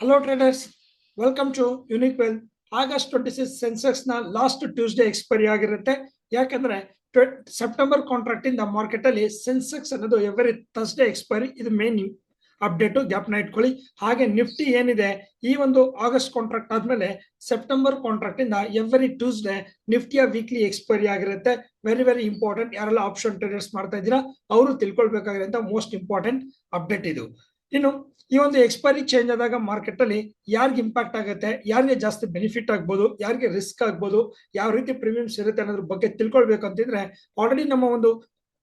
Hello traders welcome to Unique Wealth August twenty six ಸೆನ್ಸೆಕ್ಸ್ನ last Tuesday expiry ಆಗಿರುತ್ತೆ. ಯಾಕಂದ್ರೆ September contract ಇಂದ market ಅಲ್ಲಿ Sensex ಅನ್ನೋದು every Thursday expiry ಇದು main update ಜ್ಞಾಪನ ಇಟ್ಕೊಳ್ಳಿ. ಹಾಗೆ ನಿಫ್ಟಿ ಏನಿದೆ, ಈ ಒಂದು ಆಗಸ್ಟ್ ಕಾಂಟ್ರಾಕ್ಟ್ ಆದ್ಮೇಲೆ ಸೆಪ್ಟೆಂಬರ್ ಕಾಂಟ್ರಾಕ್ಟ್ ಇಂದ ಎವ್ರಿ ಟ್ಯೂಸ್ಡೇ ನಿಫ್ಟಿಯ ವೀಕ್ಲಿ ಎಕ್ಸ್ಪೈರಿ ಆಗಿರುತ್ತೆ. ವೆರಿ ವೆರಿ ಇಂಪಾರ್ಟೆಂಟ್ ಯಾರೆಲ್ಲ ಆಪ್ಷನ್ ಟ್ರೇಡರ್ಸ್ ಮಾಡ್ತಾ ಇದ್ದೀರಾ, ಅವರು ತಿಳ್ಕೊಳ್ಬೇಕಾಗಿರೋಂಥ ಮೋಸ್ಟ್ ಇಂಪಾರ್ಟೆಂಟ್ ಅಪ್ಡೇಟ್ ಇದು. ಇನ್ನು ಈ ಒಂದು ಎಕ್ಸ್ಪೈರಿ ಚೇಂಜ್ ಆದಾಗ ಮಾರ್ಕೆಟ್ ಅಲ್ಲಿ ಯಾರಿಗೆ ಇಂಪ್ಯಾಕ್ಟ್ ಆಗುತ್ತೆ, ಯಾರಿಗೆ ಜಾಸ್ತಿ ಬೆನಿಫಿಟ್ ಆಗ್ಬೋದು, ಯಾರಿಗೆ ರಿಸ್ಕ್ ಆಗ್ಬೋದು, ಯಾವ ರೀತಿ ಪ್ರೀಮಿಯಮ್ಸ್ ಇರುತ್ತೆ ಅನ್ನೋದ್ರ ಬಗ್ಗೆ ತಿಳ್ಕೊಳ್ಬೇಕು ಅಂತಿದ್ರೆ ಆಲ್ರೆಡಿ ನಮ್ಮ ಒಂದು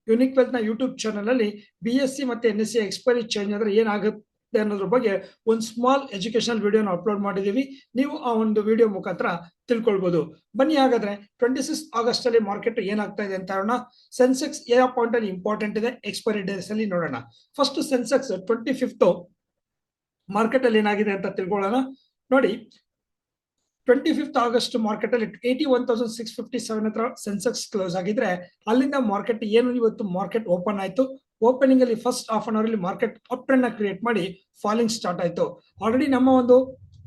ಯುನಿಕ್ ವೆಲ್ತ್ನ ಯೂಟ್ಯೂಬ್ ಚಾನಲ್ ಅಲ್ಲಿ ಬಿ ಎಸ್ ಸಿ ಮತ್ತೆ N S C expiry change ಆದ್ರೆ ಏನಾಗುತ್ತೆ ಅನ್ನೋದ್ರ ಬಗ್ಗೆ ಒಂದು ಸ್ಮಾಲ್ ಎಜುಕೇಶನಲ್ ವಿಡಿಯೋನ ಅಪ್ಲೋಡ್ ಮಾಡಿದೀವಿ ನೀವು ಆ ಒಂದು ವಿಡಿಯೋ ಮುಖಾಂತರ ತಿಳ್ಕೊಳ್ಬಹುದು ಬನ್ನಿ ಹಾಗಾದ್ರೆ ಟ್ವೆಂಟಿ ಸಿಕ್ಸ್ ಆಗಸ್ಟ್ ಅಲ್ಲಿ ಮಾರ್ಕೆಟ್ ಏನಾಗ್ತಾ ಇದೆ ಅಂತ ಹೇಳೋಣ. ಸೆನ್ಸೆಕ್ಸ್ ಯಾವ ಪಾಯಿಂಟ್ ಅಲ್ಲಿ ಇಂಪಾರ್ಟೆಂಟ್ ಇದೆ. ಎಕ್ಸ್ಪೈರಿ ಡೇಸ್ ಅಲ್ಲಿ ನೋಡೋಣ. First Sensex twenty fifth market ಅಲ್ಲಿ ಏನಾಗಿದೆ ಅಂತ ತಿಳ್ಕೊಳ್ಳೋಣ. ನೋಡಿ ಟ್ವೆಂಟಿ ಫಿಫ್ತ್ ಆಗಸ್ಟ್ ಮಾರ್ಕೆಟ್ ಅಲ್ಲಿ eighty one thousand six fifty seven ಹತ್ರ ಸೆನ್ಸೆಕ್ಸ್ ಕ್ಲೋಸ್ ಆಗಿದ್ರೆ ಅಲ್ಲಿಂದ ಮಾರ್ಕೆಟ್ ಏನು ಇವತ್ತು ಮಾರ್ಕೆಟ್ ಓಪನ್ ಆಯ್ತು? ಓಪನಿಂಗ್ ಅಲ್ಲಿ ಫಸ್ಟ್ ಹಾಫ್ ಅನ್ ಅವರ್ ಅಲ್ಲಿ ಮಾರ್ಕೆಟ್ ಅಪ್ ಟ್ರೆಂಡ್ ಕ್ರಿಯೇಟ್ ಮಾಡಿ ಫಾಲಿಂಗ್ ಸ್ಟಾರ್ಟ್ ಆಯ್ತು. ಆಲ್ರೆಡಿ ನಮ್ಮ ಒಂದು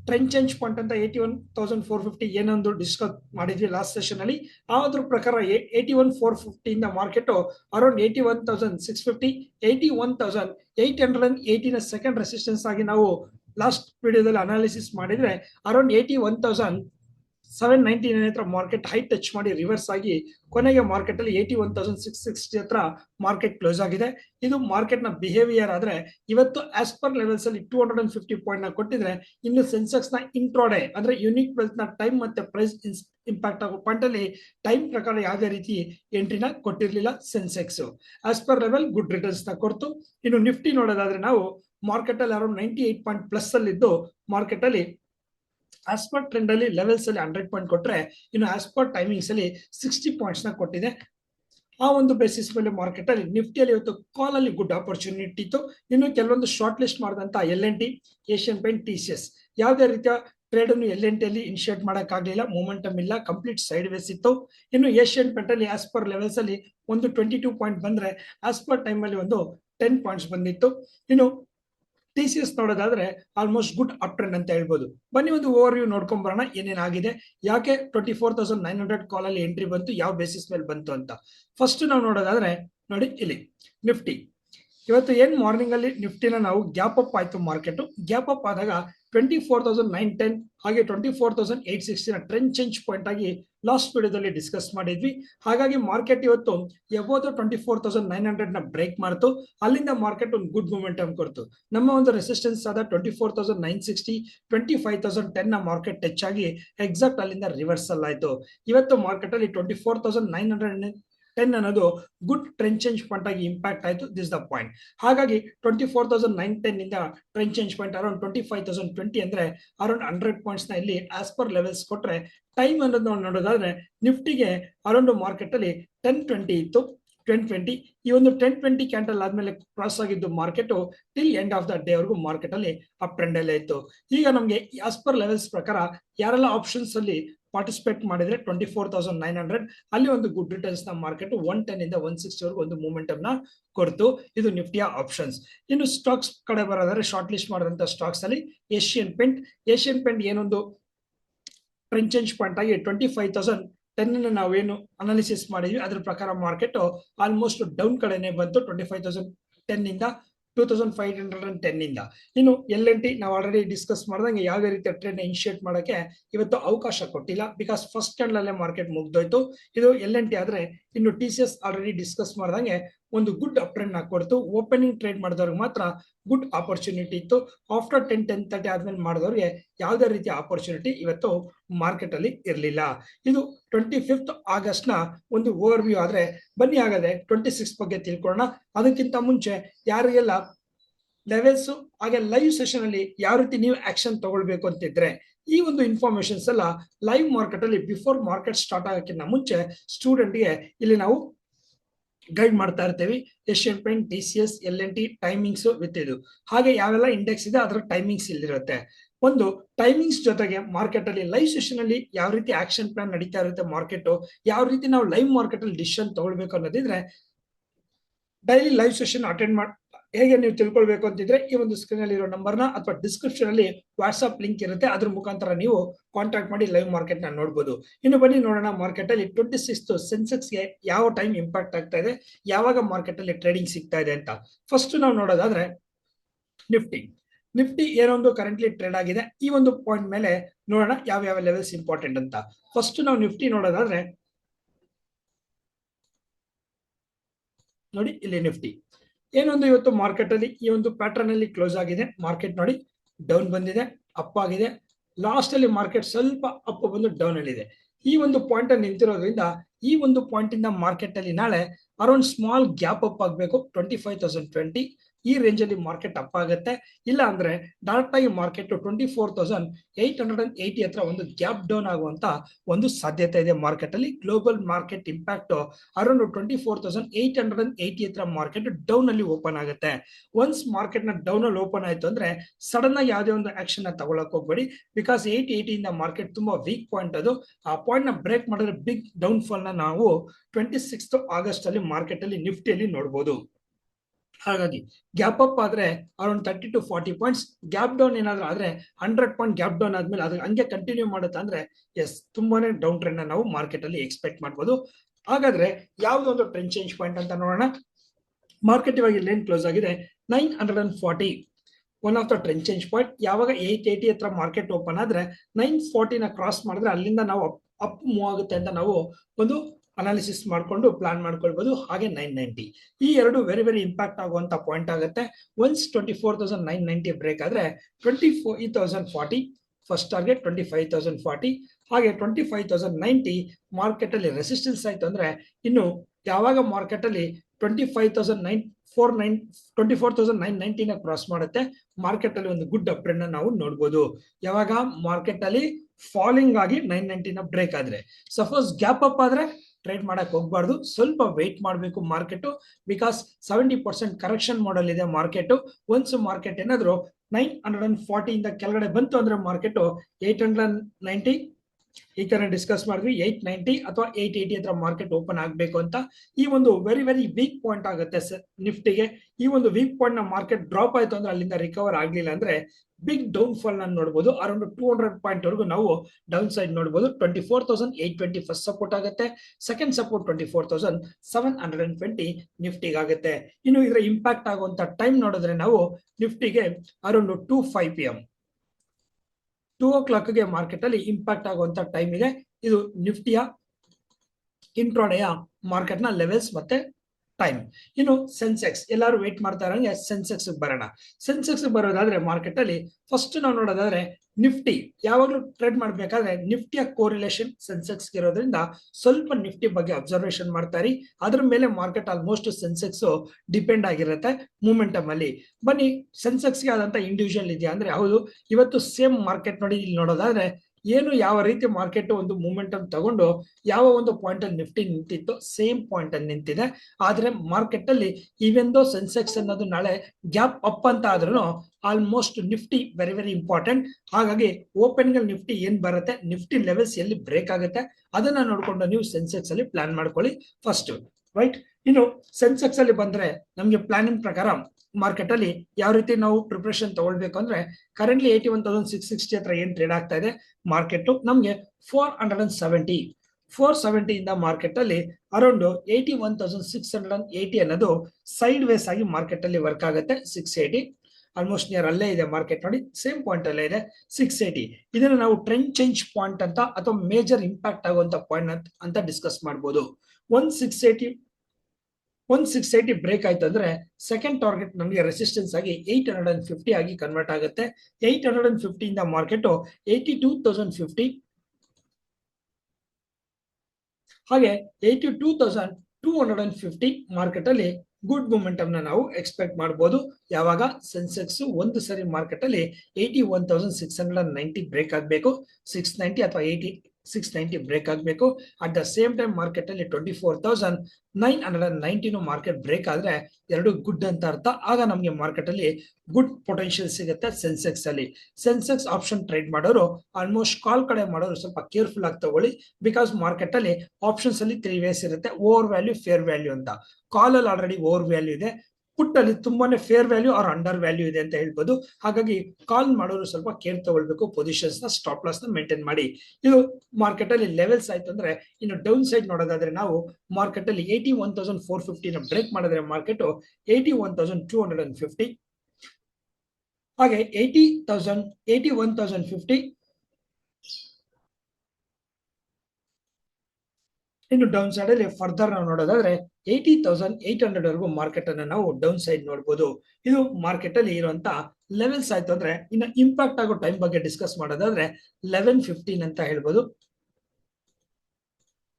ಟ್ರೆಂಡ್ ಚೇಂಜ್ ಪಾಯಿಂಟ್ ಅಂತ eighty one thousand four fifty ಏನೊಂದು ಡಿಸ್ಕಸ್ ಮಾಡಿದ್ವಿ ಲಾಸ್ಟ್ ಸೆಷನ್ ಅಲ್ಲಿ. ಅದ್ರ ಪ್ರಕಾರ ಏಯ್ಟಿ ಒನ್ ಫೋರ್ ಫಿಫ್ಟಿ ಇಂದ market around eighty one thousand six fifty eighty one thousand eight hundred and ಏಯ್ಟಿನ second resistance ಆಗಿ ನಾವು ಲಾಸ್ಟ್ ವಿಡಿಯೋದಲ್ಲಿ ಅನಾಲಿಸಿಸ್ ಮಾಡಿದ್ರೆ around eighty one thousand seven ninety nine ಹತ್ರ ಮಾರ್ಕೆಟ್ ಹೈ ಟಚ್ ಮಾಡಿ reverse ಆಗಿ ಕೊನೆಗೆ market ಅಲ್ಲಿ eighty one thousand six sixty ಹತ್ರ ಮಾರ್ಕೆಟ್ ಕ್ಲೋಸ್ ಆಗಿದೆ. ಇದು ಮಾರ್ಕೆಟ್ನ ಬಿಹೇವಿಯರ್ ಆದ್ರೆ ಇವತ್ತು ಆಸ್ ಪರ್ ಲೆವೆಲ್ಸ್ ಅಲ್ಲಿ ಟೂ ಹಂಡ್ರೆಡ್ ಅಂಡ್ ಫಿಫ್ಟಿ ಪಾಯಿಂಟ್ನ ಕೊಟ್ಟಿದ್ರೆ ಇನ್ನು ಸೆನ್ಸೆಕ್ಸ್ನ ಇಂಟ್ರೋಡೆ ಅಂದ್ರೆ ಯುನಿಕ್ ವೆಲ್ತ್ನ ಟೈಮ್ ಮತ್ತೆ ಪ್ರೈಸ್ ಇಂಪ್ಯಾಕ್ಟ್ ಆಗೋ ಪಾಯಿಂಟ್ ಅಲ್ಲಿ ಟೈಮ್ ಪ್ರಕಾರ ಯಾವುದೇ ರೀತಿ ಎಂಟ್ರಿನ ಕೊಟ್ಟಿರಲಿಲ್ಲ Sensex as per level good ರಿಟರ್ನ್ಸ್ನ ಕೊಡ್ತು. ಇನ್ನು ನಿಫ್ಟಿ ನೋಡೋದಾದ್ರೆ ನಾವು ಮಾರ್ಕೆಟ್ ಅಲ್ಲಿ around ninety eight point plus ಅಲ್ಲಿ ಇದ್ದು ಮಾರ್ಕೆಟ್ ಅಲ್ಲಿ ಆಸ್ ಪರ್ ಟ್ರೆಂಡ್ ಅಲ್ಲಿ ಲೆವೆಲ್ಸ್ ಅಲ್ಲಿ ಹಂಡ್ರೆಡ್ ಪಾಯಿಂಟ್ ಕೊಟ್ಟರೆ ಇನ್ನು ಆಸ್ ಪರ್ ಟೈಮಿಂಗ್ಸ್ ಅಲ್ಲಿ ಸಿಕ್ಸ್ಟಿ ಪಾಯಿಂಟ್ಸ್ನ ಕೊಟ್ಟಿದೆ. ಆ ಒಂದು ಬೇಸಿಸ್ ಮೇಲೆ ಮಾರ್ಕೆಟ್ ಅಲ್ಲಿ ನಿಫ್ಟಿಯಲ್ಲಿ ಇವತ್ತು ಕಾಲ್ ಅಲ್ಲಿ ಗುಡ್ ಆಪರ್ಚುನಿಟಿ ಇತ್ತು. ಇನ್ನು ಕೆಲವೊಂದು ಶಾರ್ಟ್ ಲಿಸ್ಟ್ ಮಾಡಿದಂತ L N T Asian paint T C S ಯಾವುದೇ ರೀತಿಯ ಟ್ರೇಡ್ ಅನ್ನು ಎಲ್ ಎನ್ ಟಿ ಅಲ್ಲಿ ಇನಿಷಿಯೇಟ್ ಮಾಡಕ್ಕಾಗ್ಲಿಲ್ಲ ಮೂಮೆಂಟಮ್ ಇಲ್ಲ ಕಂಪ್ಲೀಟ್ ಸೈಡ್ ವೇಸ್ ಇತ್ತು. ಇನ್ನು ಏಷ್ಯನ್ ಪೇಂಟ್ ಅಲ್ಲಿ ಆಸ್ ಪರ್ ಲೆವೆಲ್ಸ್ ಅಲ್ಲಿ ಒಂದು ಟ್ವೆಂಟಿ ಟೂ ಪಾಯಿಂಟ್ ಬಂದ್ರೆ ಆಸ್ ಪರ್ ಟೈಮ್ ಅಲ್ಲಿ ಒಂದು ಟೆನ್ ಪಾಯಿಂಟ್ಸ್ ಬಂದಿತ್ತು. ಇನ್ನು ಟಿ ನೋಡೋದಾದ್ರೆ ಆಲ್ಮೋಸ್ಟ್ ಗುಡ್ ಅಪ್ ಟ್ರೆಂಡ್ ಅಂತ ಹೇಳ್ಬೋದು. ಬನ್ನಿ ಒಂದು ಓವರ್ ವ್ಯೂ ನೋಡ್ಕೊಂಡ್ ಬರೋಣ ಏನೇನಾಗಿದೆ ಯಾಕೆ twenty four thousand nine hundred ಕಾಲಲ್ಲಿ ಎಂಟ್ರಿ ಬಂತು, ಯಾವ ಬೇಸಿಸ್ ಮೇಲೆ ಬಂತು ಅಂತ. ಫಸ್ಟ್ ನಾವು ನೋಡೋದಾದ್ರೆ, ನೋಡಿ ಇಲ್ಲಿ ನಿಫ್ಟಿ ಇವತ್ತು ಏನ್ ಮಾರ್ನಿಂಗ್ ಅಲ್ಲಿ ನಿಫ್ಟಿನ ನಾವು ಗ್ಯಾಪ್ ಅಪ್ ಆಯ್ತು ಮಾರ್ಕೆಟ್ ಗ್ಯಾಪ್ ಅಪ್ ಆದಾಗ twenty four thousand nine ten ಹಾಗೆ ಟ್ವೆಂಟಿ ಫೋರ್ ತೌಸಂಡ್ ಏಟ್ ಸಿಕ್ಸ್ಟಿನ ಟ್ರೆಂಡ್ ಚೇಂಜ್ ಪಾಯಿಂಟ್ ಆಗಿ ಲಾಸ್ಟ್ ವಿಡಿಯೋದಲ್ಲಿ ಡಿಸ್ಕಸ್ ಮಾಡಿದ್ವಿ. ಹಾಗಾಗಿ ಮಾರ್ಕೆಟ್ ಇವತ್ತು ಯಾವತ್ತು ಟ್ವೆಂಟಿ ಫೋರ್ ತೌಸಂಡ್ ನೈನ್ ಹಂಡ್ರೆಡ್ನ ಬ್ರೇಕ್ ಮಾಡ್ತು. ಅಲ್ಲಿಂದ ಮಾರ್ಕೆಟ್ ಒಂದು ಗುಡ್ ಮೊಮೆಂಟಮ್ ಕೊಡ್ತು. ನಮ್ಮ ಒಂದು ರೆಸಿಸ್ಟೆನ್ಸ್ ಆದ twenty four thousand nine sixty twenty five thousand ಟೆನ್ನ market touch ಆಗಿ ಎಕ್ಸಾಕ್ಟ್ ಅಲ್ಲಿಂದ ರಿವರ್ಸಲ್ ಆಯ್ತು. ಇವತ್ತು ಮಾರ್ಕೆಟ್ ಅಲ್ಲಿ twenty four thousand nine hundred ten ಅನ್ನೋದು ಗುಡ್ ಟ್ರೆಂಡ್ ಚೇಂಜ್ ಪಾಯಿಂಟ್ ಆಗಿ ಇಂಪ್ಯಾಕ್ಟ್ ಆಯಿತು. ದಿಸ್ ದ ಪಾಯಿಂಟ್ ಹಾಗಾಗಿ twenty four thousand nine ten ಇಂದ trend change point around twenty five thousand twenty ಅಂದ್ರೆ ಅರೌಂಡ್ ಹಂಡ್ರೆಡ್ ಪಾಯಿಂಟ್ಸ್ನ ಇಲ್ಲಿ ಆಸ್ ಪರ್ ಲೆವೆಲ್ಸ್ ಕೊಟ್ರೆ time ಅನ್ನೋದು ನಾವು ನೋಡೋದಾದ್ರೆ ನಿಫ್ಟಿಗೆ ಅರೌಂಡ್ ಮಾರ್ಕೆಟ್ ಅಲ್ಲಿ ಟೆನ್ ಟ್ವೆಂಟಿ ಇತ್ತು ಟೆನ್ ಟ್ವೆಂಟಿ ಈ ಒಂದು ಟೆನ್ ಟ್ವೆಂಟಿ ಕ್ಯಾಂಟಲ್ ಆದ್ಮೇಲೆ ಕ್ರಾಸ್ ಆಗಿದ್ದು market till end of the day ವರೆಗೂ ಮಾರ್ಕೆಟ್ ಅಲ್ಲಿ ಅಪ್ ಟ್ರೆಂಡ್ ಅಲ್ಲೇ ಇತ್ತು. ಈಗ ನಮಗೆ ಆಸ್ ಪರ್ ಲೆವೆಲ್ಸ್ ಪ್ರಕಾರ ಯಾರೆಲ್ಲ ಆಪ್ಷನ್ಸ್ ಅಲ್ಲಿ ಪಾರ್ಟಿಸಿಪೇಟ್ ಮಾಡಿದ್ರೆ twenty four thousand nine hundred ಅಲ್ಲಿ ಒಂದು ಗುಡ್ ರಿಟರ್ನ್ಸ್ನ ಮಾರ್ಕೆಟ್ ಒನ್ ಟೆನ್ ಇಂದ ಒನ್ ಸಿಕ್ಸ್ಟಿ ವರೆಗೂ ಒಂದು ಮೂಮೆಂಟಮ್ನ ಕೊಡ್ತು. ಇದು ನಿಫ್ಟಿಯ ಆಪ್ಷನ್ಸ್ ಇನ್ನು ಸ್ಟಾಕ್ಸ್ ಕಡೆ ಬರೋದಾದ್ರೆ ಶಾರ್ಟ್ ಲಿಸ್ಟ್ ಮಾಡಿದಂತ ಸ್ಟಾಕ್ಸ್ ಅಲ್ಲಿ ಏಷ್ಯನ್ ಪೆಂಟ್ ಏಷ್ಯನ್ ಪೆಂಟ್ ಏನೊಂದು ಟ್ರೆಂಡ್ ಚೇಂಜ್ ಪಾಯಿಂಟ್ ಆಗಿ ಟ್ವೆಂಟಿ ಫೈವ್ ತೌಸಂಡ್ ಟೆನ್ ನಾವೇನು ಅನಾಲಿಸಿಸ್ ಮಾಡಿದ್ವಿ. ಅದ್ರ ಪ್ರಕಾರ ಮಾರ್ಕೆಟ್ ಆಲ್ಮೋಸ್ಟ್ ಡೌನ್ ಕಡೆನೆ ಬಂತು. ಟ್ವೆಂಟಿ ಫೈವ್ ತೌಸಂಡ್ ಟೆನ್ ಇಂದ two thousand five hundred and ten ಇಂದ. ಇನ್ನು ಎಲ್ ಎನ್ ಟಿ ನಾವು ಆಲ್ರೆಡಿ ಡಿಸ್ಕಸ್ ಮಾಡಿದಂಗೆ ಯಾವುದೇ ರೀತಿಯ ಟ್ರೇಡ್ ಇನಿಷಿಯೇಟ್ ಮಾಡೋಕೆ ಇವತ್ತು ಅವಕಾಶ ಕೊಟ್ಟಿಲ್ಲ. ಬಿಕಾಸ್ ಫಸ್ಟ್ ಕ್ಯಾಂಡಲ್ ಅಲ್ಲೇ ಮಾರ್ಕೆಟ್ ಮುಗ್ದೋಯ್ತು. ಇದು ಎಲ್ ಎನ್ ಟಿ ಆದ್ರೆ ಇನ್ನು T C S already discuss ಮಾಡ್ದಂಗೆ ಒಂದು ಗುಡ್ ಅಪ್ ಟ್ರೆಂಡ್ನ ಕೊಡ್ತು. ಓಪನಿಂಗ್ ಟ್ರೇಡ್ ಮಾಡಿದವ್ರಿಗೆ ಮಾತ್ರ ಗುಡ್ ಆಪರ್ಚುನಿಟಿ ಇತ್ತು. ಆಫ್ಟರ್ ಟೆನ್ ಟೆನ್ ತರ್ಟಿ ಆದ್ಮೇಲೆ ಮಾಡಿದವ್ರಿಗೆ ಯಾವುದೇ ರೀತಿಯ ಆಪರ್ಚುನಿಟಿ ಇವತ್ತು ಮಾರ್ಕೆಟ್ ಅಲ್ಲಿ ಇರಲಿಲ್ಲ. ಇದು ಟ್ವೆಂಟಿ ಫಿಫ್ತ್ ಆಗಸ್ಟ್ನ ಒಂದು ಓವರ್ ವ್ಯೂ ಆದ್ರೆ ಬನ್ನಿ ಆಗದೆ ಟ್ವೆಂಟಿ ಸಿಕ್ಸ್ ಬಗ್ಗೆ ತಿಳ್ಕೊಳ್ಳೋಣ. ಅದಕ್ಕಿಂತ ಮುಂಚೆ ಯಾರಿಗೆಲ್ಲ ಲೆವೆಲ್ಸ್ ಹಾಗೆ ಲೈವ್ ಸೆಷನ್ ಅಲ್ಲಿ ಯಾವ ರೀತಿ ನೀವು ಆಕ್ಷನ್ ತಗೊಳ್ಬೇಕು ಅಂತಿದ್ರೆ ಈ ಒಂದು ಇನ್ಫಾರ್ಮೇಶನ್ಸ್ ಎಲ್ಲ ಲೈವ್ ಮಾರ್ಕೆಟ್ ಅಲ್ಲಿ ಬಿಫೋರ್ ಮಾರ್ಕೆಟ್ ಸ್ಟಾರ್ಟ್ ಆಗೋಕ್ಕಿಂತ ಮುಂಚೆ ಸ್ಟೂಡೆಂಟ್ಗೆ ಇಲ್ಲಿ ನಾವು ಗೈಡ್ ಮಾಡ್ತಾ ಇರ್ತೀವಿ. Asian paint T C S L N T timings with ಇದು. ಹಾಗೆ ಯಾವೆಲ್ಲ ಇಂಡೆಕ್ಸ್ ಇದೆ, ಅದರ ಟೈಮಿಂಗ್ಸ್ ಇಲ್ಲಿರುತ್ತೆ ಒಂದು ಟೈಮಿಂಗ್ಸ್ ಜೊತೆಗೆ ಮಾರ್ಕೆಟ್ ಅಲ್ಲಿ ಲೈವ್ ಸೆಷನ್ ಅಲ್ಲಿ ಯಾವ ರೀತಿ ಆಕ್ಷನ್ ಪ್ಲಾನ್ ನಡೀತಾ ಇರುತ್ತೆ ಮಾರ್ಕೆಟ್ ಯಾವ ರೀತಿ ನಾವು ಲೈವ್ ಮಾರ್ಕೆಟ್ ಅಲ್ಲಿ ಡಿಸಿಷನ್ ತಗೊಳ್ಬೇಕು ಅನ್ನೋದಿದ್ರೆ ಡೈಲಿ ಲೈವ್ ಸೆಷನ್ ಅಟೆಂಡ್ ಮಾಡ್ ಹೇಗೆ ನೀವು ತಿಳ್ಕೊಳ್ಬೇಕು ಅಂತಿದ್ರೆ ಈ ಒಂದು ಸ್ಕ್ರೀನ್ ಅಲ್ಲಿ ಇರೋ ನಂಬರ್ನ ಅಥವಾ ಡಿಸ್ಕ್ರಿಪ್ಷನ್ ಅಲ್ಲಿ ವಾಟ್ಸ್ಆಪ್ ಲಿಂಕ್ ಇರುತ್ತೆ. ಅದ್ರ ಮುಖಾಂತರ ನೀವು ಕಾಂಟ್ಯಾಕ್ಟ್ ಮಾಡಿ ಲೈವ್ ಮಾರ್ಕೆಟ್ನ ನೋಡಬಹುದು ಇನ್ನು ಬನ್ನಿ ನೋಡೋಣ ಮಾರ್ಕೆಟ್ ಅಲ್ಲಿ ಟ್ವೆಂಟಿ ಸಿಕ್ಸ್ ಸೆನ್ಸೆಕ್ಸ್ಗೆ ಯಾವ ಟೈಮ್ ಇಂಪ್ಯಾಕ್ಟ್ ಆಗ್ತಾ ಇದೆ, ಯಾವಾಗ ಮಾರ್ಕೆಟ್ ಅಲ್ಲಿ ಟ್ರೇಡಿಂಗ್ ಸಿಗ್ತಾ ಇದೆ ಅಂತ. ಫಸ್ಟ್ ನಾವು ನೋಡೋದಾದ್ರೆ ನಿಫ್ಟಿ ನಿಫ್ಟಿ ಏನೊಂದು ಕರೆಂಟ್ಲಿ ಟ್ರೇಡ್ ಆಗಿದೆ. ಈ ಒಂದು ಪಾಯಿಂಟ್ ಮೇಲೆ ನೋಡೋಣ ಯಾವ ಯಾವ ಲೆವೆಲ್ಸ್ ಇಂಪಾರ್ಟೆಂಟ್ ಅಂತ. ಫಸ್ಟ್ ನಾವು ನಿಫ್ಟಿ ನೋಡೋದಾದ್ರೆ ನೋಡಿ ಇಲ್ಲಿ ನಿಫ್ಟಿ ಏನೊಂದು ಇವತ್ತು ಮಾರ್ಕೆಟ್ ಅಲ್ಲಿ ಈ ಒಂದು ಪ್ಯಾಟರ್ನ್ ಅಲ್ಲಿ ಕ್ಲೋಸ್ ಆಗಿದೆ. ಮಾರ್ಕೆಟ್ ನೋಡಿ ಡೌನ್ ಬಂದಿದೆ ಅಪ್ ಆಗಿದೆ. ಲಾಸ್ಟ್ ಅಲ್ಲಿ ಮಾರ್ಕೆಟ್ ಸ್ವಲ್ಪ ಅಪ್ ಬಂದು ಡೌನ್ ಅಲ್ಲಿ ಇದೆ. ಈ ಒಂದು ಪಾಯಿಂಟ್ ಅಲ್ಲಿ ನಿಂತಿರೋದ್ರಿಂದ ಈ ಒಂದು ಪಾಯಿಂಟ್ ಇಂದ ಮಾರ್ಕೆಟ್ ಅಲ್ಲಿ ನಾಳೆ ಅರೌಂಡ್ ಸ್ಮಾಲ್ ಗ್ಯಾಪ್ ಅಪ್ ಆಗಬೇಕು. ಟ್ವೆಂಟಿ ಫೈವ್ ತೌಸಂಡ್ ಟ್ವೆಂಟಿ ಈ ರೇಂಜ್ ಅಲ್ಲಿ ಮಾರ್ಕೆಟ್ ಅಪ್ ಆಗುತ್ತೆ. ಇಲ್ಲ ಅಂದ್ರೆ ಡೈರೆಕ್ಟ್ ಆಗಿ market twenty four thousand eight hundred and eighty ಹತ್ರ ಒಂದು ಗ್ಯಾಪ್ ಡೌನ್ ಆಗುವಂತ ಒಂದು ಸಾಧ್ಯತೆ ಇದೆ ಮಾರ್ಕೆಟ್ ಅಲ್ಲಿ. Global market impact around twenty four thousand eight hundred and eighty ಹತ್ರ ಮಾರ್ಕೆಟ್ ಡೌನ್ ಅಲ್ಲಿ ಓಪನ್ ಆಗುತ್ತೆ. ಒನ್ಸ್ ಮಾರ್ಕೆಟ್ನ ಡೌನ್ ಅಲ್ಲಿ ಓಪನ್ ಆಯ್ತು ಅಂದ್ರೆ ಸಡನ್ ಆಗಿ ಯಾವುದೇ ಒಂದು ಆಕ್ಷನ್ನ ತಗೊಳಕ್ ಹೋಗ್ಬೇಡಿ. ಬಿಕಾಸ್ ಏಟ್ ಇಂದ ಮಾರ್ಕೆಟ್ ತುಂಬಾ ವೀಕ್ ಪಾಯಿಂಟ್ ಅದು. ಆ ಪಾಯಿಂಟ್ನ ಬ್ರೇಕ್ ಮಾಡಿದ್ರೆ ಬಿಗ್ ಡೌನ್ ಫಾಲ್ನ ನಾವು ಟ್ವೆಂಟಿ ಸಿಕ್ಸ್ ಆಗಸ್ಟ್ ಅಲ್ಲಿ ಮಾರ್ಕೆಟ್ ಅಲ್ಲಿ ನಿಫ್ಟಿಯಲ್ಲಿ ನೋಡಬಹುದು ಹಾಗಾಗಿ ಗ್ಯಾಪ್ ಅಪ್ ಆದ್ರೆ around thirty to forty points gap down ಏನಾದ್ರೂ ಆದ್ರೆ ಹಂಡ್ರೆಡ್ ಪಾಯಿಂಟ್ ಗ್ಯಾಪ್ ಡೌನ್ ಆದ್ಮೇಲೆ ಅದು ಹಂಗೆ ಕಂಟಿನ್ಯೂ ಮಾಡುತ್ತೆ ಅಂದ್ರೆ ಎಸ್ ತುಂಬಾನೇ ಡೌನ್ ಟ್ರೆಂಡ್ ನಾವು ಮಾರ್ಕೆಟ್ ಅಲ್ಲಿ ಎಕ್ಸ್ಪೆಕ್ಟ್ ಮಾಡ್ಬೋದು. ಹಾಗಾದ್ರೆ ಯಾವ್ದೊಂದು ಟ್ರೆಂಡ್ ಚೇಂಜ್ ಪಾಯಿಂಟ್ ಅಂತ ನೋಡೋಣ. ಮಾರ್ಕೆಟ್ ಇವಾಗ ಇಲ್ಲೇನು ಕ್ಲೋಸ್ ಆಗಿದೆ. Nine hundred and forty one of the trend change point ಯಾವಾಗ ಏಟ್ ಏಯ್ಟಿ ಹತ್ರ ಮಾರ್ಕೆಟ್ ಓಪನ್ ಆದ್ರೆ ನೈನ್ ಫಾರ್ಟಿನ ಕ್ರಾಸ್ ಮಾಡಿದ್ರೆ ಅಲ್ಲಿಂದ ನಾವು ಅಪ್ ಮೂವ್ ಆಗುತ್ತೆ ಅಂತ ನಾವು ಒಂದು ಅನಾಲಿಸಿಸ್ ಮಾಡಿಕೊಂಡು ಪ್ಲಾನ್ ಮಾಡ್ಕೊಳ್ಬಹುದು ಹಾಗೆ ನೈನ್ ನೈಂಟಿ ಈ ಎರಡು ವೆರಿ ವೆರಿ ಇಂಪ್ಯಾಕ್ಟ್ ಆಗುವಂತ ಪಾಯಿಂಟ್ ಆಗುತ್ತೆ. Once twenty four thousand nine ninety break ಆದ್ರೆ twenty four thousand forty first target twenty five thousand forty ಹಾಗೆ twenty five thousand ninety market ಅಲ್ಲಿ ರೆಸಿಸ್ಟೆನ್ಸ್ ಆಯ್ತು ಅಂದ್ರೆ ಇನ್ನು ಯಾವಾಗ ಮಾರ್ಕೆಟ್ ಅಲ್ಲಿ twenty five thousand nine four nine twenty four thousand nine ನೈಂಟಿನ cross ಮಾಡುತ್ತೆ market ಅಲ್ಲಿ ಒಂದು ಗುಡ್ ಅಪ್ ಟ್ರೆಂಡ್ ನಾವು ನೋಡ್ಬೋದು. ಯಾವಾಗ ಮಾರ್ಕೆಟ್ ಅಲ್ಲಿ ಫಾಲಿಂಗ್ ಆಗಿ ನೈನ್ ನೈಂಟಿನ ಬ್ರೇಕ್ ಆದ್ರೆ. ಸಪೋಸ್ ಗ್ಯಾಪ್ ಅಪ್ ಆದ್ರೆ ಟ್ರೇಡ್ ಮಾಡಕ್ ಹೋಗ್ಬಾರ್ದು. ಸ್ವಲ್ಪ ವೆಯ್ಟ್ ಮಾಡಬೇಕು market because seventy percent correction ಮಾಡಲ್ ಇದೆ ಮಾರ್ಕೆಟ್ ಒನ್ಸ್ ಮಾರ್ಕೆಟ್ ಏನಾದ್ರು ನೈನ್ ಹಂಡ್ರೆಡ್ ಅಂಡ್ ಫಾರ್ಟಿ ಇಂದ ಕೆಳಗಡೆ ಬಂತು ಅಂದ್ರೆ ಮಾರ್ಕೆಟ್ ಏಟ್ ಹಂಡ್ರೆಡ್ ನೈಂಟಿ ಈ ತರ ಡಿಸ್ಕಸ್ ಮಾಡಿದ್ವಿ. ಏಟ್ ನೈಂಟಿ ಅಥವಾ ಏಟ್ ಏಯ್ಟಿ ಹತ್ರ ಮಾರ್ಕೆಟ್ ಓಪನ್ ಆಗಬೇಕು ಅಂತ ಈ ಒಂದು ವೆರಿ ವೆರಿ ವೀಕ್ ಪಾಯಿಂಟ್ ಆಗುತ್ತೆ ನಿಫ್ಟಿಗೆ ಈ ಒಂದು ವೀಕ್ ಪಾಯಿಂಟ್ನ ಮಾರ್ಕೆಟ್ ಡ್ರಾಪ್ ಆಯ್ತು ಅಂದ್ರೆ ಅಲ್ಲಿಂದ ರಿಕವರ್ ಆಗ್ಲಿಲ್ಲ ಅಂದ್ರೆ ಬಿಗ್ ಡೌನ್ ಫಾಲ್ನ ನೋಡಬಹುದು ಅರೌಂಡ್ ಟೂ ಹಂಡ್ರೆಡ್ ಪಾಯಿಂಟ್ ವರೆಗೂ ನಾವು ಡೌನ್ ಸೈಡ್ ನೋಡಬಹುದು twenty four thousand eight twenty first support ಆಗುತ್ತೆ. Second support twenty four thousand seven hundred and twenty ನಿಫ್ಟಿಗೆ ಆಗುತ್ತೆ. ಇನ್ನು ಇದರ ಇಂಪ್ಯಾಕ್ಟ್ ಆಗುವಂತ ಟೈಮ್ ನೋಡಿದ್ರೆ ನಾವು ನಿಫ್ಟಿಗೆ around two five P M two ಓ ಕ್ಲಾಕ್ಗೆ ಮಾರ್ಕೆಟ್ ಅಲ್ಲಿ ಇಂಪ್ಯಾಕ್ಟ್ ಆಗುವಂತ ಟೈಮ್ ಇದೆ ಇದು ನಿಫ್ಟಿಯ ಇಂಟ್ರಾಡೆಯ ಮಾರ್ಕೆಟ್ನ ಲೆವೆಲ್ಸ್ ಮತ್ತೆ ಟೈಮ್ ಇನ್ನು ಸೆನ್ಸೆಕ್ಸ್ ಎಲ್ಲರೂ ವೇಟ್ ಮಾಡ್ತಾ ಇರಂಗೆ ಸೆನ್ಸೆಕ್ಸ್ ಬರೋಣ. ಸೆನ್ಸೆಕ್ಸ್ ಬರೋದಾದ್ರೆ ಮಾರ್ಕೆಟ್ ಅಲ್ಲಿ ಫಸ್ಟ್ ನಾವು ನೋಡೋದಾದ್ರೆ ನಿಫ್ಟಿ ಯಾವಾಗ್ಲೂ ಟ್ರೇಡ್ ಮಾಡ್ಬೇಕಾದ್ರೆ ನಿಫ್ಟಿಯ ಕೋರಿಲೇಷನ್ ಸೆನ್ಸೆಕ್ಸ್ ಇರೋದ್ರಿಂದ ಸ್ವಲ್ಪ ನಿಫ್ಟಿ ಬಗ್ಗೆ ಅಬ್ಸರ್ವೇಷನ್ ಮಾಡ್ತಾರೆ. ಅದ್ರ ಮೇಲೆ ಮಾರ್ಕೆಟ್ ಆಲ್ಮೋಸ್ಟ್ ಸೆನ್ಸೆಕ್ಸ್ ಡಿಪೆಂಡ್ ಆಗಿರುತ್ತೆ ಮೂಮೆಂಟಮ್ ಅಲ್ಲಿ. ಬನ್ನಿ ಸೆನ್ಸೆಕ್ಸ್ಗೆ ಆದಂತ ಇಂಡಿವಿಜುವಲ್ ಇದೆಯಾ ಅಂದ್ರೆ ಹೌದು. ಇವತ್ತು ಸೇಮ್ ಮಾರ್ಕೆಟ್ ನೋಡಿ ಇಲ್ಲಿ ನೋಡೋದಾದ್ರೆ ಏನು ಯಾವ ರೀತಿ ಮಾರ್ಕೆಟ್ ಒಂದು ಮೂಮೆಂಟಮ್ ತಗೊಂಡು ಯಾವ ಒಂದು ಪಾಯಿಂಟ್ ಅಲ್ಲಿ ನಿಫ್ಟಿ ನಿಂತಿತ್ತು ಸೇಮ್ ಪಾಯಿಂಟ್ ಅಲ್ಲಿ ನಿಂತಿದೆ. ಆದ್ರೆ ಮಾರ್ಕೆಟ್ ಅಲ್ಲಿ ಇವೆಂದೋ ಸೆನ್ಸೆಕ್ಸ್ ಅನ್ನೋದು ನಾಳೆ ಗ್ಯಾಪ್ ಅಪ್ ಅಂತ ಆದ್ರೂ almost Nifty very very important ಹಾಗಾಗಿ ಓಪನ್ ನಿಫ್ಟಿ ಏನ್ ಬರುತ್ತೆ? ನಿಫ್ಟಿ ಲೆವೆಲ್ಸ್ ಎಲ್ಲಿ ಬ್ರೇಕ್ ಆಗುತ್ತೆ? ಅದನ್ನ ನೋಡ್ಕೊಂಡು ನೀವು ಸೆನ್ಸೆಕ್ಸ್ ಅಲ್ಲಿ ಪ್ಲಾನ್ ಮಾಡ್ಕೊಳ್ಳಿ ಫಸ್ಟ್ ರೈಟ್ ಇನ್ನು ಸೆನ್ಸೆಕ್ಸ್ ಅಲ್ಲಿ ಬಂದ್ರೆ ನಮ್ಗೆ ಪ್ಲಾನಿಂಗ್ ಪ್ರಕಾರ ಮಾರ್ಕೆಟ್ ಅಲ್ಲಿ ಯಾವ ರೀತಿ ನಾವು ಪ್ರಿಪರೇಷನ್ ತಗೊಳ್ಬೇಕು ಅಂದ್ರೆ currently eighty one thousand six sixty ಹತ್ರ ಏನ್ ಟ್ರೇಡ್ ಆಗ್ತಾ ಇದೆ? ಮಾರ್ಕೆಟ್ ನಮ್ಗೆ four hundred and seventy four seventy ಇಂದ ಮಾರ್ಕೆಟ್ ಅಲ್ಲಿ around eighty one thousand six hundred and eighty ಅನ್ನೋದು ಸೈಡ್ ವೇಸ್ ಆಗಿ ಮಾರ್ಕೆಟ್ ಅಲ್ಲಿ ವರ್ಕ್ ಆಗುತ್ತೆ ಸಿಕ್ಸ್ ಏಯ್ಟಿ ಆಲ್ಮೋಸ್ಟ್ ನಿಯರ್ ಅಲ್ಲೇ ಇದೆ ಮಾರ್ಕೆಟ್ ನೋಡಿ ಸೇಮ್ ಪಾಯಿಂಟ್ ಅಲ್ಲೇ ಇದೆ ಸಿಕ್ಸ್ ಏಯ್ಟಿ ಇದನ್ನ ನಾವು ಟ್ರೆಂಡ್ ಚೇಂಜ್ ಪಾಯಿಂಟ್ ಅಂತ ಅಥವಾ ಮೇಜರ್ ಇಂಪ್ಯಾಕ್ಟ್ ಆಗುವಂತ ಪಾಯಿಂಟ್ ಅಂತ ಡಿಸ್ಕಸ್ ಮಾಡಬಹುದು one six eighty one six eighty break ಆಯ್ತು ಅಂದ್ರೆ ಸೆಕೆಂಡ್ ಟಾರ್ಗೆಟ್ ನಮಗೆ ರೆಸಿಸ್ಟೆನ್ಸ್ ಆಗಿ ಏಟ್ ಹಂಡ್ರೆಡ್ ಅಂಡ್ ಫಿಫ್ಟಿ ಆಗಿ ಕನ್ವರ್ಟ್ ಆಗುತ್ತೆ. ಏಟ್ ಹಂಡ್ರೆಡ್ ಅಂಡ್ ಫಿಫ್ಟಿ ಇಂದ market eighty two thousand fifty ಹಾಗೆ eighty two thousand two hundred and fifty market ಅಲ್ಲಿ good momentum ನಾವು ಎಕ್ಸ್ಪೆಕ್ಟ್ ಮಾಡಬಹುದು ಯಾವಾಗ? ಸೆನ್ಸೆಕ್ಸ್ ಒಂದು ಸರಿ ಮಾರ್ಕೆಟ್ ಅಲ್ಲಿ eighty one thousand six hundred and ninety break ಆಗಬೇಕು. ಸಿಕ್ಸ್ ನೈಂಟಿ ಅಥವಾ ಏಯ್ಟಿ ಸಿಕ್ಸ್ ನೈಂಟಿ ಬ್ರೇಕ್ ಆಗಬೇಕು. At the same time market ಅಲ್ಲಿ twenty four thousand nine hundred and ನೈಂಟಿನೂ market break ಆದ್ರೆ ಎರಡು ಗುಡ್ ಅಂತ ಅರ್ಥ. ಆಗ ನಮಗೆ ಮಾರ್ಕೆಟ್ ಅಲ್ಲಿ ಗುಡ್ ಪೊಟೆನ್ಷಿಯಲ್ ಸಿಗುತ್ತೆ ಸೆನ್ಸೆಕ್ಸ್ ಅಲ್ಲಿ. ಸೆನ್ಸೆಕ್ಸ್ ಆಪ್ಷನ್ ಟ್ರೇಡ್ ಮಾಡೋರು ಆಲ್ಮೋಸ್ಟ್ ಕಾಲ್ ಕಡೆ ಮಾಡೋರು ಸ್ವಲ್ಪ ಕೇರ್ಫುಲ್ ಆಗಿ ತಗೊಳ್ಳಿ. ಬಿಕಾಸ್ ಮಾರ್ಕೆಟ್ ಅಲ್ಲಿ ಆಪ್ಷನ್ಸ್ ಅಲ್ಲಿ ತ್ರೀ ವೇಸ್ ಇರುತ್ತೆ ಓವರ್ ವ್ಯಾಲ್ಯೂ ಫೇರ್ ವ್ಯಾಲ್ಯೂ ಅಂತ. ಕಾಲ್ ಅಲ್ಲಿ ಆಲ್ರೆಡಿ ಓವರ್ ವ್ಯಾಲ್ಯೂ ಇದೆ. ಪುಟ್ ಅಲ್ಲಿ ತುಂಬಾನೇ fair value or under value ಇದೆ ಅಂತ ಹೇಳ್ಬೋದು. ಹಾಗಾಗಿ ಕಾಲ್ ಮಾಡೋರು ಸ್ವಲ್ಪ ಕೇರ್ ತಗೊಳ್ಬೇಕು ಪೊಸಿಷನ್ಸ್ನ ಸ್ಟಾಪ್ ಲಾಸ್ನ ಮೇಂಟೈನ್ ಮಾಡಿ. ಇದು ಮಾರ್ಕೆಟ್ ಅಲ್ಲಿ ಲೆವೆಲ್ಸ್ ಆಯ್ತು ಅಂದ್ರೆ ಇನ್ನು ಡೌನ್ ಸೈಡ್ ನೋಡೋದಾದ್ರೆ ನಾವು ಮಾರ್ಕೆಟ್ ಅಲ್ಲಿ ಏಯ್ಟಿ ಒನ್ ತೌಸಂಡ್ ಫೋರ್ ಫಿಫ್ಟಿನ ಬ್ರೇಕ್ ಮಾಡಿದ್ರೆ market eighty one thousand two hundred and fifty ಹಾಗೆ eighty thousand eighty one thousand fifty ಇನ್ನು ಡೌನ್ ಸೈಡ್ ಅಲ್ಲಿ ಫರ್ದರ್ ನಾವು ನೋಡೋದಾದ್ರೆ ಏಯ್ಟಿ ತೌಸಂಡ್ ಏಟ್ ಹಂಡ್ರೆಡ್ ವರೆಗೂ ಮಾರ್ಕೆಟ್ ಅನ್ನ ನಾವು ಡೌನ್ ಸೈಡ್ ನೋಡಬಹುದು ಇದು ಮಾರ್ಕೆಟ್ ಅಲ್ಲಿ ಇರುವಂತ ಲೆವೆಲ್ಸ್ ಆಯ್ತು ಅಂದ್ರೆ ಇನ್ನು ಇಂಪ್ಯಾಕ್ಟ್ ಆಗೋ ಟೈಮ್ ಬಗ್ಗೆ ಡಿಸ್ಕಸ್ ಮಾಡೋದಾದ್ರೆ ಲೆವೆನ್ ಫಿಫ್ಟೀನ್ ಅಂತ ಹೇಳ್ಬೋದು.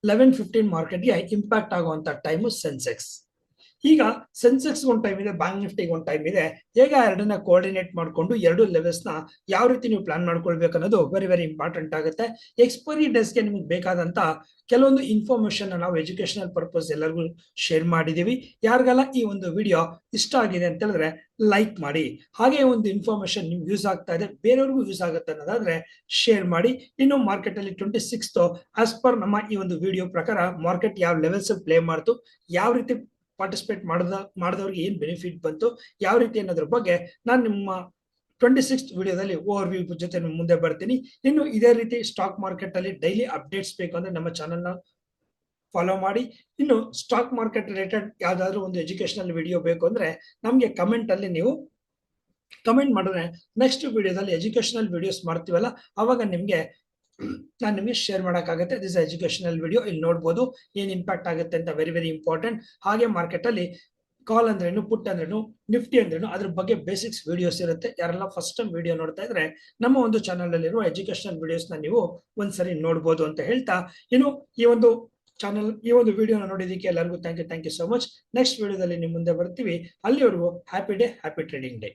ಲೆವೆನ್ ಫಿಫ್ಟೀನ್ ಮಾರ್ಕೆಟ್ಗೆ ಇಂಪ್ಯಾಕ್ಟ್ ಆಗುವಂತ ಟೈಮು ಸೆನ್ಸೆಕ್ಸ್ ಈಗ ಸೆನ್ಸೆಕ್ಸ್ ಒಂದು ಟೈಮ್ ಇದೆ ಬ್ಯಾಂಕ್ ನಿಫ್ಟಿಗೆ ಒಂದು ಟೈಮ್ ಇದೆ, ಹೇಗೆ ಎರಡನ್ನ ಕೋಆರ್ಡಿನೇಟ್ ಮಾಡ್ಕೊಂಡು ಎರಡು ಲೆವೆಲ್ಸ್ನ ಯಾವ ರೀತಿ ನೀವು ಪ್ಲಾನ್ ಮಾಡ್ಕೊಳ್ಬೇಕು ಅನ್ನೋದು ವೆರಿ ವೆರಿ ಇಂಪಾರ್ಟೆಂಟ್ ಆಗುತ್ತೆ ಎಕ್ಸ್ಪೈರಿ ಡೇಸ್ಗೆ ನಿಮ್ಗೆ ಬೇಕಾದಂತ ಕೆಲವೊಂದು ಇನ್ಫಾರ್ಮೇಶನ್ ನಾವು ಎಜುಕೇಶನಲ್ ಪರ್ಪಸ್ ಎಲ್ಲರಿಗೂ ಶೇರ್ ಮಾಡಿದೀವಿ. ಯಾರಿಗೆಲ್ಲ ಈ ಒಂದು ವಿಡಿಯೋ ಇಷ್ಟ ಆಗಿದೆ ಅಂತ ಹೇಳಿದ್ರೆ ಲೈಕ್ ಮಾಡಿ. ಹಾಗೆ ಒಂದು ಇನ್ಫಾರ್ಮೇಶನ್ ನಿಮ್ಗೆ ಯೂಸ್ ಆಗ್ತಾ ಇದೆ, ಬೇರೆಯವ್ರಿಗೂ ಯೂಸ್ ಆಗುತ್ತೆ ಅನ್ನೋದಾದ್ರೆ ಶೇರ್ ಮಾಡಿ. ಇನ್ನು ಮಾರ್ಕೆಟ್ ಅಲ್ಲಿ ಟ್ವೆಂಟಿ ಸಿಕ್ಸ್ ಆಸ್ ಪರ್ ನಮ್ಮ ಈ ಒಂದು ವಿಡಿಯೋ ಪ್ರಕಾರ ಮಾರ್ಕೆಟ್ ಯಾವ ಲೆವೆಲ್ಸ್ ಪ್ಲೇ ಮಾಡ್ತು, ಯಾವ ರೀತಿ ಪಾರ್ಟಿಸಿಪೇಟ್ ಮಾಡಿದ, ಮಾಡಿದವ್ರಿಗೆ ಏನು ಬೆನಿಫಿಟ್ ಬಂತು, ಯಾವ ರೀತಿ ಅನ್ನೋದ್ರ ಬಗ್ಗೆ ನಾನು ನಿಮ್ಮ ಟ್ವೆಂಟಿ ಸಿಕ್ಸ್ ವಿಡಿಯೋದಲ್ಲಿ ಓವರ್ ವ್ಯೂ ಜೊತೆ ಮುಂದೆ ಬರ್ತೀನಿ. ಇನ್ನು ಇದೇ ರೀತಿ ಸ್ಟಾಕ್ ಮಾರ್ಕೆಟ್ ಅಲ್ಲಿ ಡೈಲಿ ಅಪ್ಡೇಟ್ಸ್ ಬೇಕು ಅಂದ್ರೆ ನಮ್ಮ ಚಾನೆಲ್ನ ಫಾಲೋ ಮಾಡಿ. ಇನ್ನು ಸ್ಟಾಕ್ ಮಾರ್ಕೆಟ್ ರಿಲೇಟೆಡ್ ಯಾವ್ದಾದ್ರು ಒಂದು ಎಜುಕೇಶನಲ್ ವಿಡಿಯೋ ಬೇಕು ಅಂದ್ರೆ ನಮಗೆ ಕಮೆಂಟ್ ಅಲ್ಲಿ ನೀವು ಕಮೆಂಟ್ ಮಾಡಿದ್ರೆ ನೆಕ್ಸ್ಟ್ ವಿಡಿಯೋದಲ್ಲಿ ಎಜುಕೇಶನಲ್ ವಿಡಿಯೋಸ್ ಮಾಡ್ತೀವಲ್ಲ, ಅವಾಗ ನಿಮ್ಗೆ ನಾನು ನಿಮಗೆ ಶೇರ್ ಮಾಡೋಕ್ಕಾಗುತ್ತೆ. ದಿಸ್ ಎಜುಕೇಶನಲ್ ವಿಡಿಯೋ ಇಲ್ಲಿ ನೋಡ್ಬೋದು ಏನು ಇಂಪ್ಯಾಕ್ಟ್ ಆಗುತ್ತೆ ಅಂತ ವೆರಿ ವೆರಿ ಇಂಪಾರ್ಟೆಂಟ್ ಹಾಗೆ ಮಾರ್ಕೆಟ್ ಅಲ್ಲಿ ಕಾಲ್ ಅಂದ್ರೇನು ಪುಟ್ ಅಂದ್ರೇನು ನಿಫ್ಟಿ ಅಂದ್ರೇನು, ಅದ್ರ ಬಗ್ಗೆ ಬೇಸಿಕ್ಸ್ ವಿಡಿಯೋಸ್ ಇರುತ್ತೆ. ಯಾರೆಲ್ಲ ಫಸ್ಟ್ ಟೈಮ್ ವಿಡಿಯೋ ನೋಡ್ತಾ ಇದ್ರೆ, ನಮ್ಮ ಒಂದು ಚಾನಲ್ ಅಲ್ಲಿರುವ ಎಜುಕೇಶನಲ್ ವಿಡಿಯೋಸ್ನ ನೀವು ಒಂದ್ಸರಿ ನೋಡ್ಬೋದು ಅಂತ ಹೇಳ್ತಾ, ಇನ್ನು ಈ ಒಂದು ಚಾನಲ್ ಈ ಒಂದು ವಿಡಿಯೋನ ನೋಡಿದಕ್ಕೆ ಎಲ್ಲರಿಗೂ thank you thank you so much next ವಿಡಿಯೋದಲ್ಲಿ ನಿಮ್ಮ ಮುಂದೆ ಬರ್ತೀವಿ. ಅಲ್ಲಿವರೆಗೂ happy day happy trading day